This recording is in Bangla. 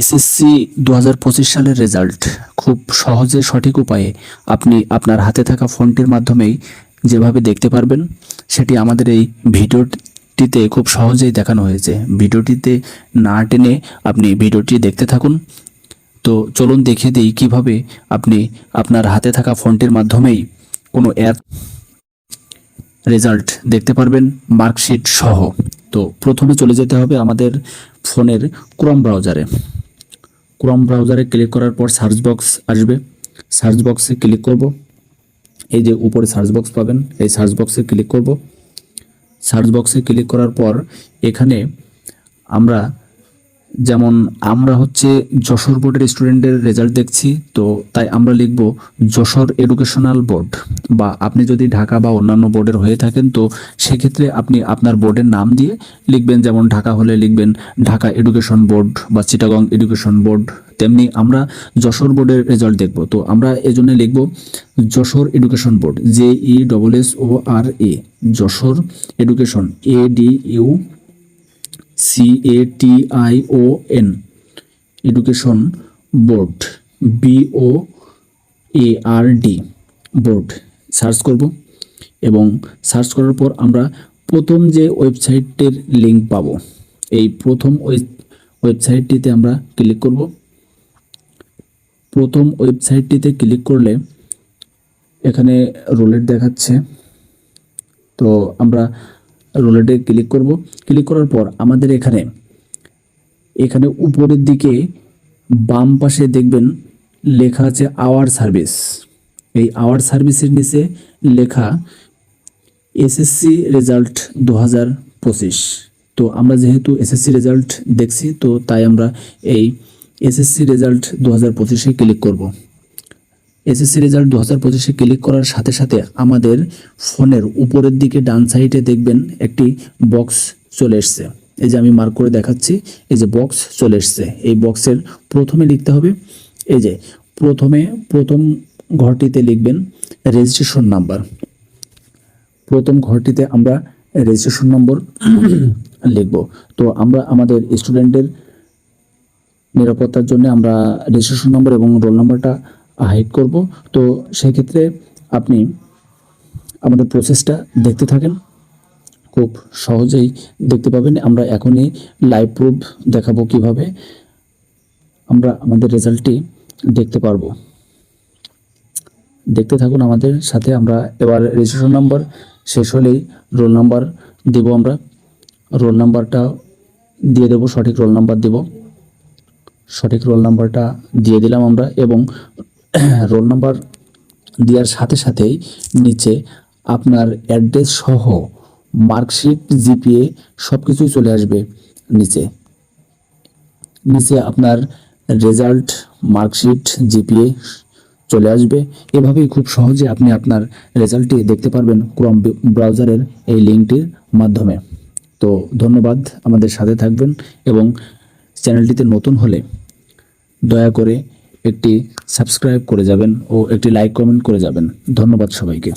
এসএসসি দু হাজার পঁচিশ সালের রেজাল্ট খুব সহজে সঠিক উপায়ে আপনি আপনার হাতে থাকা ফোনটির মাধ্যমেই যেভাবে দেখতে পারবেন, সেটি আমাদের এই ভিডিওটিতে খুব সহজেই দেখানো হয়েছে। ভিডিওটিতে না টেনে আপনি ভিডিওটি দেখতে থাকুন। তো চলুন দেখে দিই কীভাবে আপনি আপনার হাতে থাকা ফোনটির মাধ্যমেই কোনো অ্যাপ রেজাল্ট দেখতে পারবেন মার্কশিট সহ। তো প্রথমে চলে যেতে হবে আমাদের ফোনের ক্রোম ব্রাউজারে ক্রোম ব্রাউজারে ক্লিক করার পর সার্চ বক্স আসবে। সার্চ বক্সে ক্লিক করব। এই যে উপরে সার্চ বক্স পাবেন, এই সার্চ বক্সে ক্লিক করব। সার্চ বক্সে ক্লিক করার পর এখানে আমরা যেমন আমরা হচ্ছে যশোর বোর্ডের স্টুডেন্টের রেজাল্ট দেখছি, তো তাই আমরা লিখব যশোর এডুকেশনাল বোর্ড। বা আপনি যদি ঢাকা বা অন্যান্য বোর্ডের হয়ে থাকেন, তো সেক্ষেত্রে আপনি আপনার বোর্ডের নাম দিয়ে লিখবেন, যেমন ঢাকা হলে লিখবেন ঢাকা এডুকেশন বোর্ড বা চিটাগং এডুকেশন বোর্ড। তেমনি আমরা যশোর বোর্ডের রেজাল্ট দেখব, তো আমরা এজন্য লিখব Jessore education board J E double S O R E Jessore education E D U C A T I O N education board B O A R D board search করব এবং সার্চ করার পর আমরা প্রথম যে ওয়েবসাইটের লিঙ্ক পাব, এই প্রথম ওয়েবসাইটটিতে আমরা ক্লিক করব। প্রথম ওয়েবসাইটটিতে ক্লিক করলে এখানে রোলেট দেখাচ্ছে। তো আমরা রোলেটে ক্লিক করব। ক্লিক করার পর আমাদের এখানে এখানে উপরের দিকে বাম পাশে দেখবেন লেখা আছে আওয়ার সার্ভিস এই আওয়ার সার্ভিসের নিচে লেখা এসএসসি রেজাল্ট দু হাজার পঁচিশ। তো আমরা যেহেতু এসএসসি রেজাল্ট দেখছি, তো তাই আমরা এই এসএসসি রেজাল্ট দু হাজার পঁচিশে ক্লিক করব। এসএসসি রেজাল্ট দু হাজার পঁচিশে ক্লিক করার সাথে সাথে আমাদের ফোনের উপরের দিকে ডান সাইডে দেখবেন একটি বক্স চলে এসছে। এই যে আমি মার্ক করে দেখাচ্ছি, এই যে বক্স চলে এসছে। এই বক্সের প্রথমে লিখতে হবে, এই যে প্রথমে, প্রথম ঘরটিতে লিখবেন রেজিস্ট্রেশন নাম্বার প্রথম ঘরটিতে আমরা রেজিস্ট্রেশন নম্বর লিখব। তো আমরা আমাদের স্টুডেন্টের নিরাপত্তার জন্য আমরা রেজিস্ট্রেশন নম্বর এবং রোল নম্বরটা হাইড করব। তো সেক্ষেত্রে আপনি আমাদের প্রসেসটা দেখতে থাকেন। খুব সহজেই দেখতে পাবেন। আমরা এখনই লাইভ প্রুফ দেখাবো কীভাবে। আমরা আমাদের রেজাল্টটি দেখতে পারব। দেখতে থাকুন আমাদের সাথে। আমরা এবার রেজিস্ট্রেশন নাম্বার শেষ হলেই রোল নাম্বার দেব আমরা। রোল নাম্বারটা দিয়ে দেব, সঠিক রোল নাম্বার দেব। সঠিক রোল নাম্বারটা দিয়ে দিলাম আমরা এবং রোল নাম্বার দেওয়ার সাথে সাথেই নিচে আপনার অ্যাড্রেস সহ মার্কশিট জিপিএ সব কিছুই চলে আসবে নিচে। নিচে আপনার রেজাল্ট মার্কশিট জিপিএ চলে আসবে। এভাবেই খুব সহজে আপনি আপনার রেজাল্টটি দেখতে পারবেন ক্রম ব্রাউজারের এই লিঙ্কটির মাধ্যমে। তো ধন্যবাদ আমাদের সাথে থাকবেন এবং চ্যানেলটিতে নতুন হলে দয়া করে একটি সাবস্ক্রাইব করে যাবেন ও একটি লাইক কমেন্ট করে যাবেন। ধন্যবাদ সবাইকে।